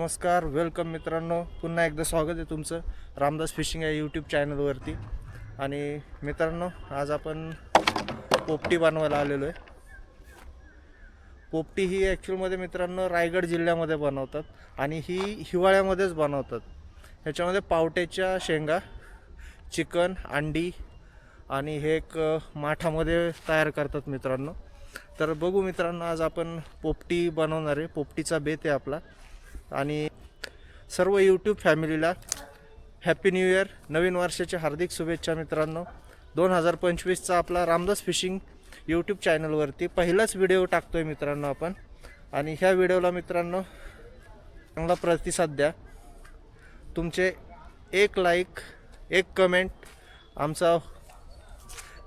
नमस्कार वेलकम मित्रांनो. पुन्हा एकदा स्वागत आहे तुमचं रामदास फिशिंग या यूट्यूब चॅनलवरती आणि मित्रांनो आज आपण पोपटी बनवायला आलेलो आहे. पोपटी ही ॲक्च्युअलमध्ये मित्रांनो रायगड जिल्ह्यामध्ये बनवतात आणि ही हिवाळ्यामध्येच बनवतात. ह्याच्यामध्ये पावट्याच्या शेंगा चिकन अंडी आणि हे एक माठामध्ये तयार करतात मित्रांनो. तर बघू मित्रांनो आज आपण पोपटी बनवणार आहे. पोपटीचा बेत आहे आपला. आणि सर्व यूट्यूब फॅमिलीला हॅपी न्यू इयर नवीन वर्षाच्या हार्दिक शुभेच्छा मित्रांनो. दोन हजार पंचवीसचा आपला रामदास फिशिंग यूट्यूब चॅनलवरती पहिलाच व्हिडिओ टाकतो आहे मित्रांनो आपण. आणि ह्या व्हिडिओला मित्रांनो चांगला प्रतिसाद द्या. तुमचे एक लाईक एक कमेंट आमचा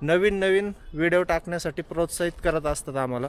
नवीन नवीन व्हिडिओ टाकण्यासाठी प्रोत्साहित करत असतात आम्हाला.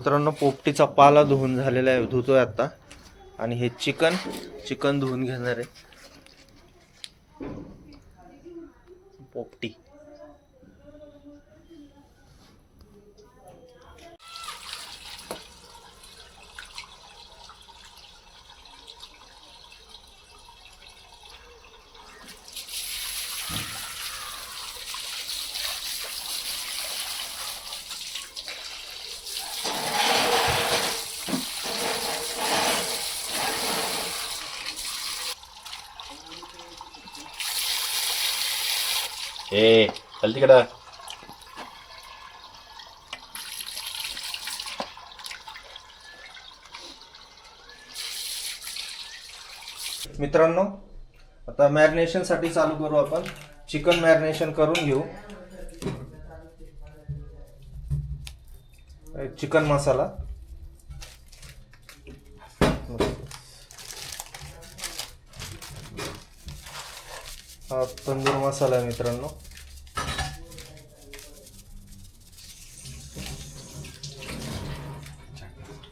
मित्रांनो पोपटीचा पाला धुवून झालेला आहे. धुतोय आता. आणि हे चिकन चिकन धुवून घेणार आहे. पोपटी. चल तिकडं. मित्रांनो आता मॅरिनेशनसाठी चालू करू आपण. चिकन मॅरिनेशन करून घेऊ. चिकन मसाला. हा तंदूर मसाला आहे मित्रांनो.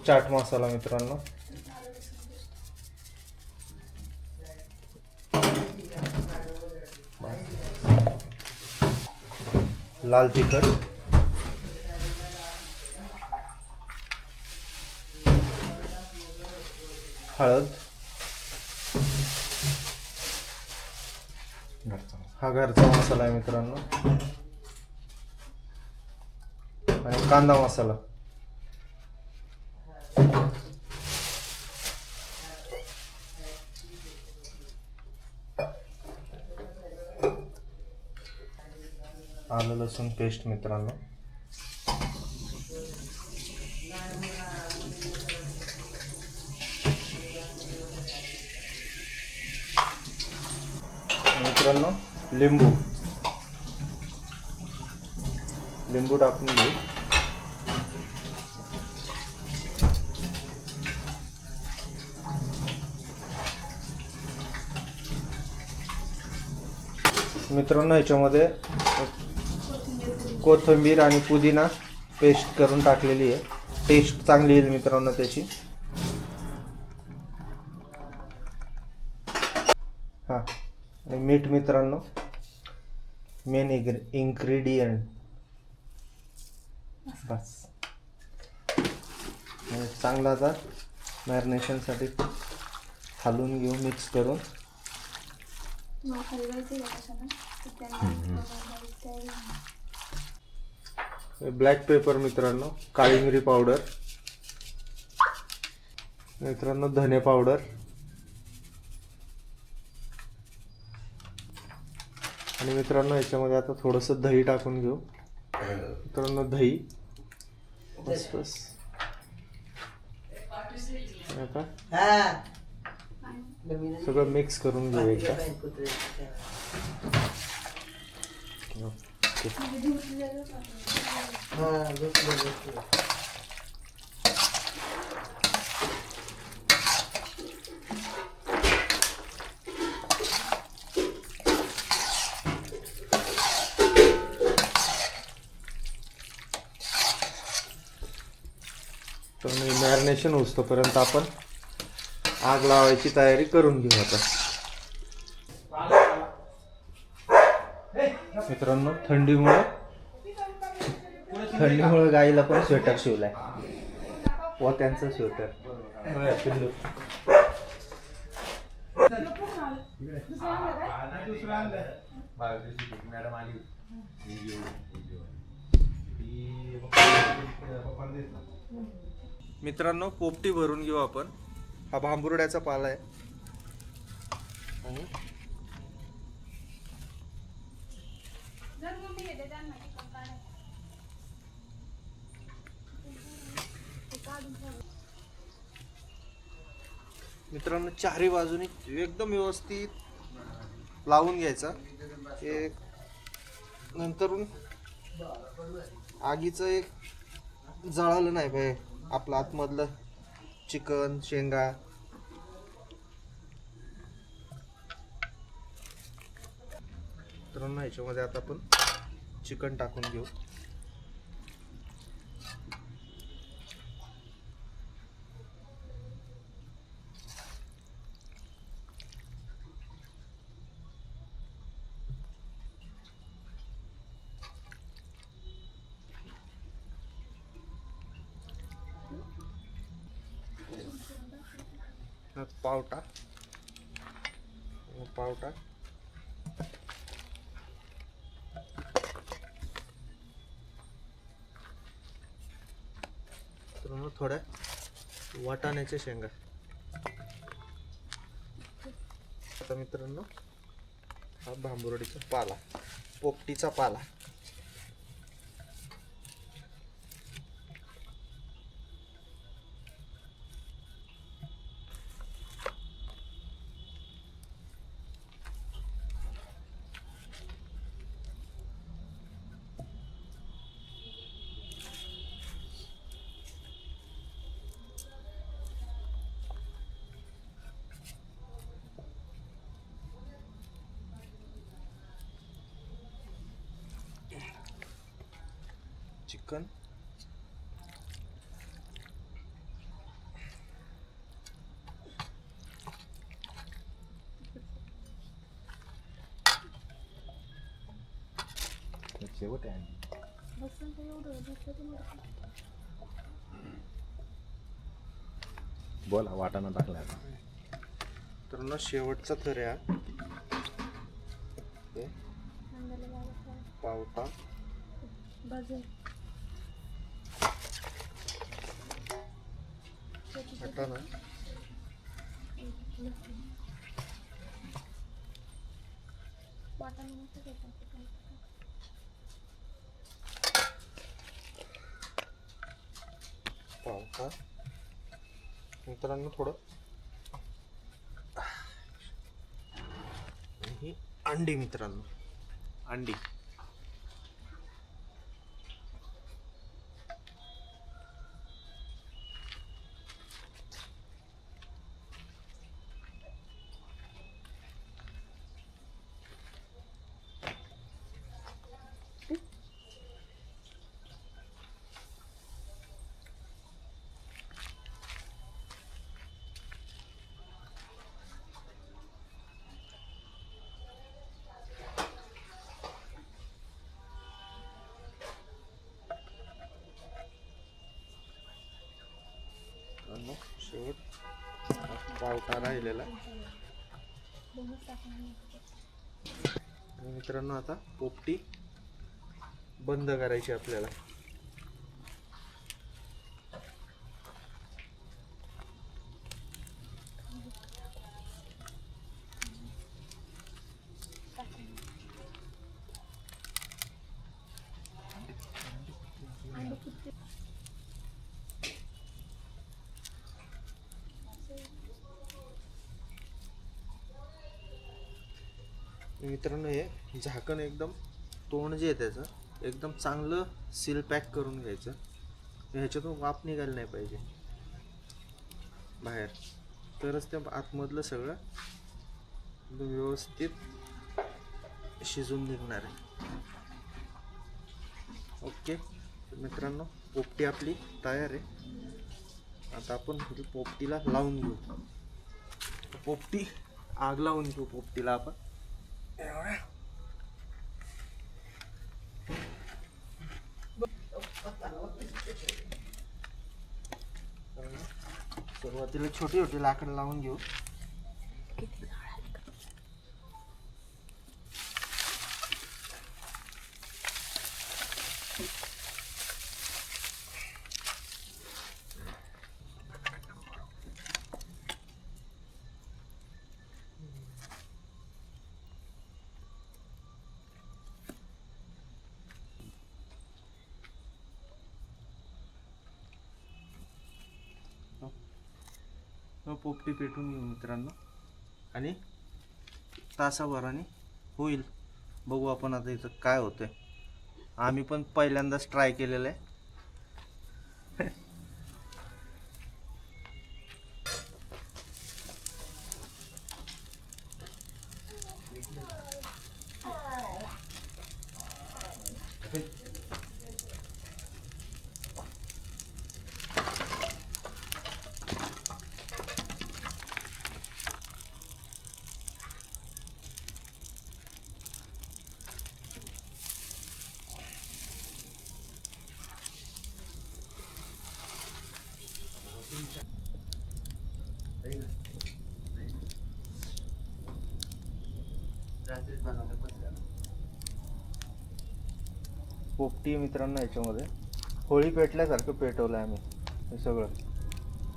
चाट मसाला मित्रांनो. लाल तिखट. हळद. हा घरचा मसाला आहे मित्रांनो. आणि कांदा मसाला. आलं लसूण पेस्ट मित्रांनो मित्रांनो लिंबू लिंबू टाकून घेऊ मित्रांनो याच्यामध्ये कोथिंबीर आणि पुदिना पेस्ट करून टाकलेली आहे. टेस्ट चांगली येईल मित्रांनो त्याची. हां. आणि मीठ मित्रांनो मेन इन्ग्रेडियंट बस. चांगला आता मॅरिनेशनसाठी हलवून घेऊ मिक्स करून. ब्लॅक पेपर मित्रांनो काळी मिरी पावडर मित्रांनो धने पावडर आणि मित्रांनो याच्यामध्ये आता थोडंसं दही टाकून घेऊ. मित्रांनो दही. बस बस. आता सगळं मिक्स करून घेऊ एकदा. तर मी मॅरिनेशन उचतोपर्यंत आपण आग लावायची तयारी करून घेऊ आता. मित्रांनो थंडीमुळे थंडीमुळे गाईला पण स्वेटर शिवलाय. व त्यांचं स्वेटर मित्रांनो पोपटी भरून घेऊ आपण. हा भांबुर्ड्याचा पाला आहे. आणि मित्रांनो चारही बाजूनी एकदम व्यवस्थित लावून घ्यायचा. एक नंतरून आगीचं एक जळालं नाही पाहिजे आपलं आतमधलं चिकन शेंगा. मित्रांनो ह्याच्यामध्ये आता आपण चिकन टाकून घेऊ. त्यात पावटा. पावटा. थोड्या वाटाण्याच्या शेंगा. आता मित्रांनो हा भांबुर्डीचा पाला पोपटीचा पाला चिकन शेवट आहे बोला वाटाणा टाकला आता. तर ना शेवटचा थर आहे हा. हे पावटा वाटाणा. पावटा मित्रांनो थोडं. ही अंडी मित्रांनो. अंडी. पावटा राहिलेला. मित्रांनो आता पोपटी बंद करायची आपल्याला. मित्रांनो हे झाकण एकदम तोंड जे आहे त्याचं एकदम चांगलं सील पॅक करून घ्यायचं. ह्याच्यातून वाफ निघायला नाही पाहिजे. बाहेर. तरच त्या आतमधलं सगळं व्यवस्थित शिजून निघणार आहे. ओके. मित्रांनो पोपटी आपली तयार आहे. आता आपण पोपटीला लावून घेऊ. पोपटी आग लावून घेऊ पोपटीला आपण. सुरुवातीला छोटी छोटी लाकडं लावून घेऊ. मग पोपटी पेटून घेऊ मित्रांनो. आणि तासाभराने होईल. बघू आपण आता इथं काय होतं आहे आम्ही पण पहिल्यांदाच ट्राय केलेलं आहे. पोपटी मित्रांनो याच्यामध्ये. होळी पेटल्यासारखं पेटवलं आहे आम्ही. हे सगळं.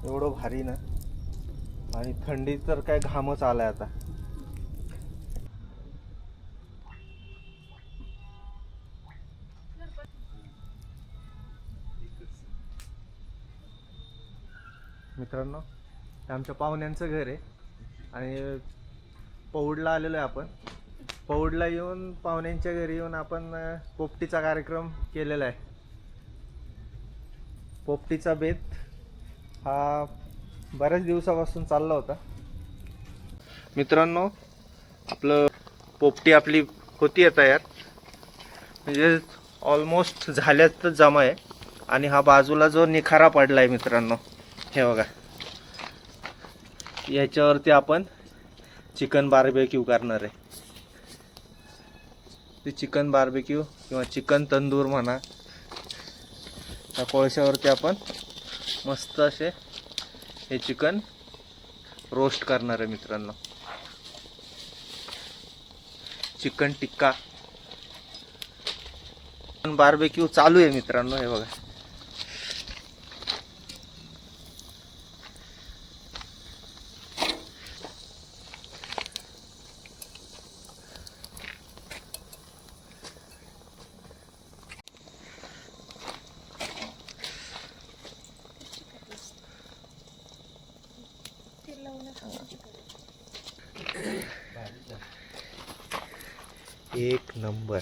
एवढं भारी ना. आणि थंडीत तर काय घामच आलाय आता. मित्रांनो आमच्या पाहुण्यांचं घर आहे. आणि पौडला आलेलो आहे आपण. पौडला येऊन पाहुण्यांच्या घरी येऊन आपण पोपटीचा कार्यक्रम केलेला आहे. पोपटीचा बेत हा बऱ्याच दिवसापासून चालला होता. मित्रांनो आपलं पोपटी आपली होती आहे तयार. म्हणजे ऑलमोस्ट झाल्यातच जमा आहे. आणि हा बाजूला जो निखारा पडला आहे मित्रांनो हे बघा. याच्यावरती आपण चिकन बार्बेक्यू करणार आहे. ते चिकन बार्बेक्यू किंवा चिकन तंदूर म्हणा. त्या कोळशावरती आपण मस्त असे हे चिकन रोस्ट करणार आहे मित्रांनो. चिकन टिक्का. बार्बेक्यू चालू आहे मित्रांनो हे बघा एक नंबर.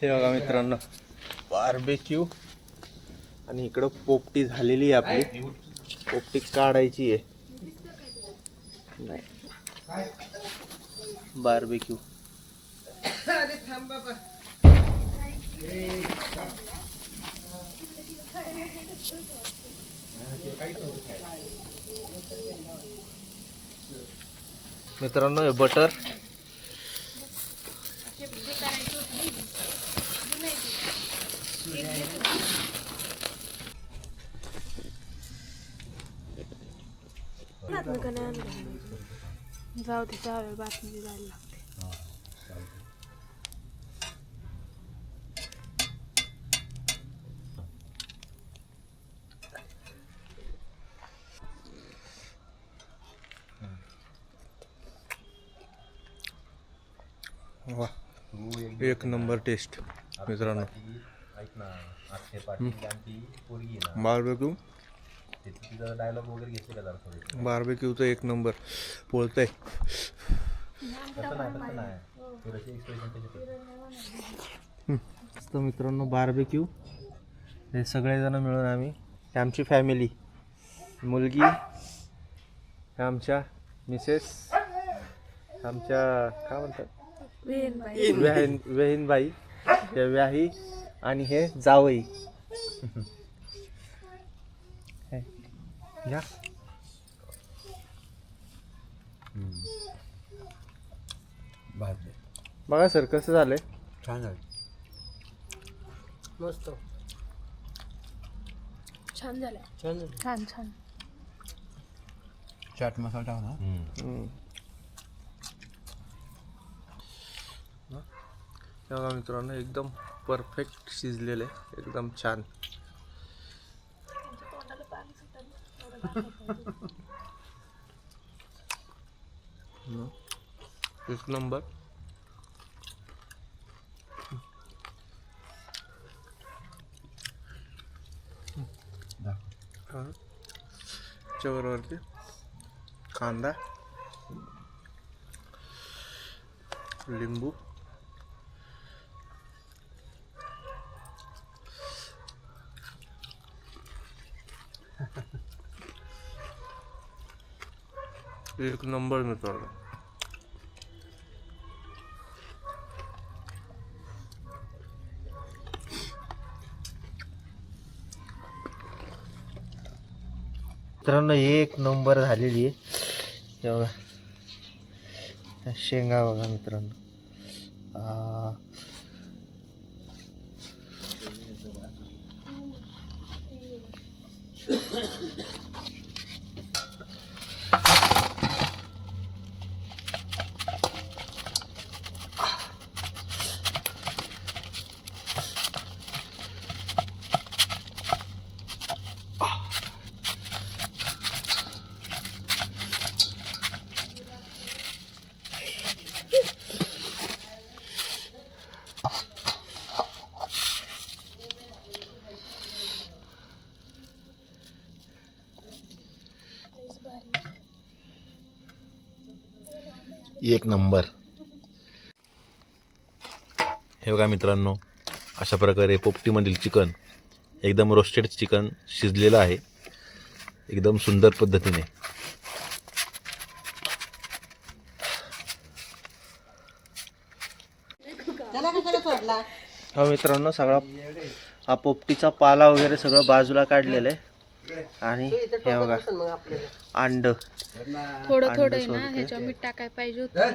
हे बघा मित्रांनो बार्बेक्यू आणि इकडं पोपटी झालेली आहे आपली. पोपटी काढायची आहे. नाही. बार्बेक्यू मित्रांनो हे बटर जाऊ दे चालेल बातमी जायला. वा. एक नंबर टेस्ट मित्रांनो. बार्बेक्यू? डायलॉग वगैरे घेतले बार्बेक्यूचं एक नंबर बोलतंय. मस्त मित्रांनो बार्बेक्यू. हे सगळेजण मिळून आम्ही आमची फॅमिली मुलगी आमच्या मिसेस आमच्या काय म्हणतात? व्याहीन व्याहीनबाई त्या व्याही आणि हे जावई. हे, बघा सर कसं झालंय? छान झालं मस्त. छान झालं छान झालं छान छान. चाट मसाला टाक ना हम्म. हे बघा मित्रांनो एकदम परफेक्ट शिजलेले एकदम छान. एक नंबर. हा. कांदा लिंबू. एक नंबर मित्रांनो मित्रांनो एक नंबर झालेली आहे. शेंगा बघा मित्रांनो. एक नंबर. हे बघा मित्रांनो अशा प्रकारे पोपटीमधील चिकन एकदम रोस्टेड चिकन शिजलेलं आहे. एकदम सुंदर पद्धतीने. हा मित्रांनो सगळा हा पोपटीचा पाला वगैरे सगळं बाजूला काढलेलं आहे. आणि हे बघा. मग आपल्याला. अंड. थोडं थोडं आहे ना ह्याच्यावर मीठ टाकायला पाहिजे होतं.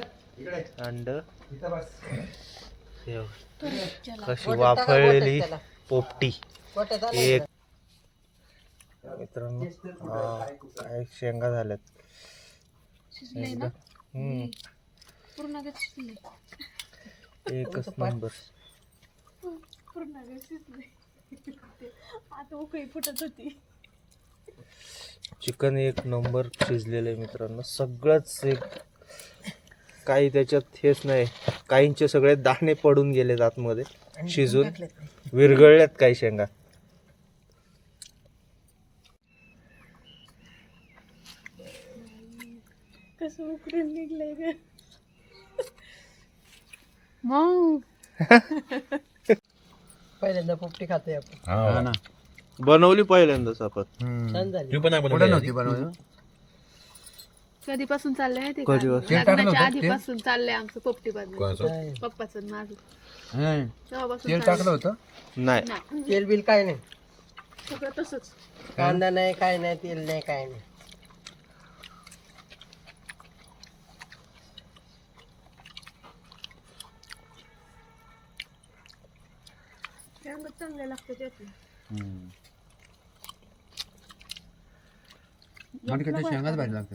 अंड. कशी वाफळलेली पोपटी. एक. मित्रांनो काय शेंगा झाल्यात. एकच नंबर. पूर्ण आता उकळी फुटत होती. चिकन एक नंबर शिजलेलं आहे मित्रांनो. सगळंच एक काही त्याच्यात हेच नाही. काहींचे सगळे दाणे पडून गेले आतमध्ये शिजून. विरघळल्यात काही शेंगा. कसं उकडून निघलंय ग. मग पहिल्यांदा पोपटी खातोय आपण. हा ना. बनवली पहिल्यांदाच आपण. छान झाली. तुम्ही पण नाही कुठं बनवली नव्हती बनवली? कधीपासून चाललंय माहिती कधीपासून? लग्नाच्या आधीपासून चाललंय आमचं पोपटी बाजू कोणाचं? पप्पाचं आणि माझं. हं. तेव्हापासून तेल चाललंय. टाकलं होतं? नाही. नाही. तेल बिल काय नाही. सगळं तसंच. कांदा नाही काय नाही तेल नाही काय नाही. चांगलं लागतं त्यातलं म्हणजे किती शेंगाच भारी लागते